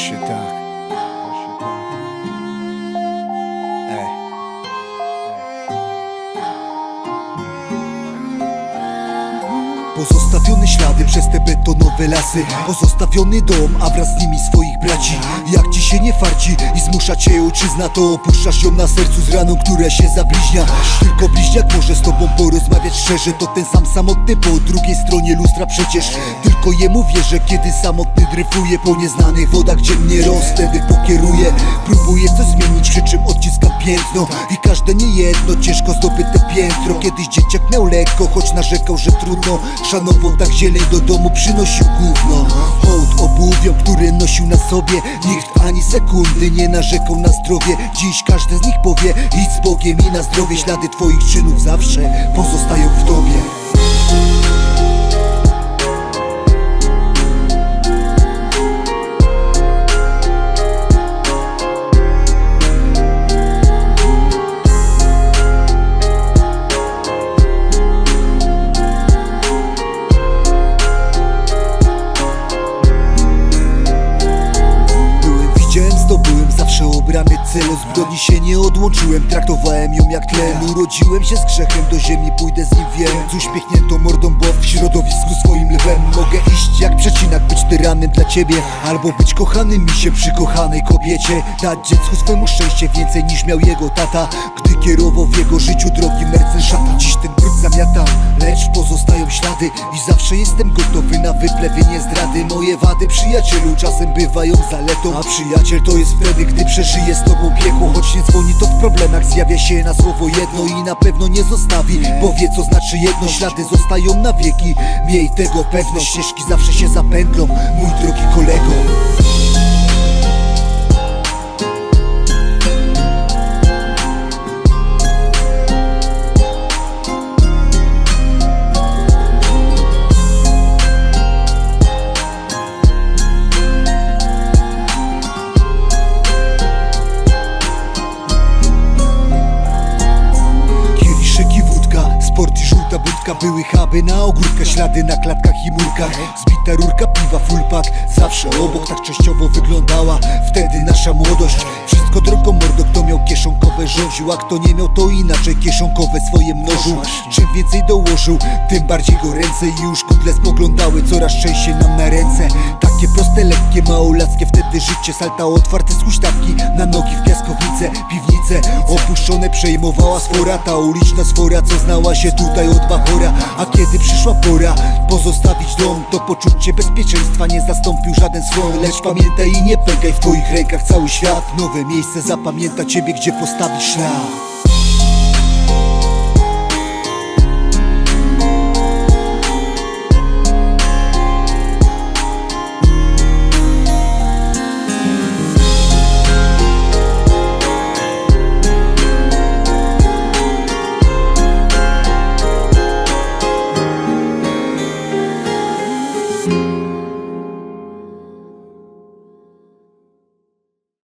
Właśnie tak. Właśnie tak. Ej. Pozostawione ślady przez te betonowe lasy Pozostawiony dom, a wraz z nimi swoich braci Jak ci się nie farci i zmusza cię ojczyzna To opuszczasz ją na sercu z raną, która się zabliźnia Tylko bliźniak może z tobą porozmawiać szczerze To ten sam samotny po drugiej stronie lustra przecież tylko jemu wierzę, kiedy samotny dryfuje Po nieznanych wodach, gdzie mnie roz wtedy pokieruje Próbuję coś zmienić, przy czym odciskam piętno. I każde niejedno ciężko zdobyte piętro. Kiedyś dzieciak miał lekko, choć narzekał, że trudno. Szanował tak zieleń do domu, przynosił gówno. Hołd obuwiom, który nosił na sobie. Nikt ani sekundy nie narzekał na zdrowie. Dziś każdy z nich powie, idź z Bogiem i na zdrowie. Ślady twoich czynów zawsze pozostają w tobie cel Od zbrodni się nie odłączyłem, traktowałem ją jak tlen Urodziłem się z grzechem, do ziemi pójdę z nim wiem. Z uśmiechniętą mordą, bo w środowisku swoim lwem tyranem dla ciebie Albo być kochanym misie przy kochanej kobiecie. Dać dziecku swemu szczęście więcej niż miał jego tata. Gdy kierował w jego życiu drogi Mercen szata Dziś ten brud zamiatam, lecz pozostają ślady I zawsze jestem gotowy na wyplewienie zdrady. Moje wady przyjacielu czasem bywają zaletą A przyjaciel to jest wtedy, gdy przeżyje z tobą piekło. Choć nie dzwoni to w problemach, zjawia się na słowo jedno I na pewno nie zostawi, bo wie co znaczy jedno. Ślady zostają na wieki, miej tego pewność. Ścieżki zawsze się zapętlą, mój drogi kolego Były huby na ogródkach, ślady na klatkach i murkach. Zbita rurka piwa, full pack, zawsze obok Tak częściowo wyglądała wtedy nasza młodość. Wszystko drogą mordo, kto miał kieszonkowe rządził A kto nie miał to inaczej, kieszonkowe swoje mnożył. Czym więcej dołożył, tym bardziej go ręce I już kudle spoglądały coraz częściej nam na ręce małolackie wtedy życie Salta otwarte z huśtawki, na nogi w piaskownice Piwnice opuszczone przejmowała sfora Ta uliczna sfora, co znała się tutaj od Bachora. A kiedy przyszła pora pozostawić dom To poczucie bezpieczeństwa nie zastąpił żaden słon Lecz pamiętaj i nie pękaj w twoich rękach cały świat Nowe miejsce. Zapamięta ciebie, gdzie postawisz szlak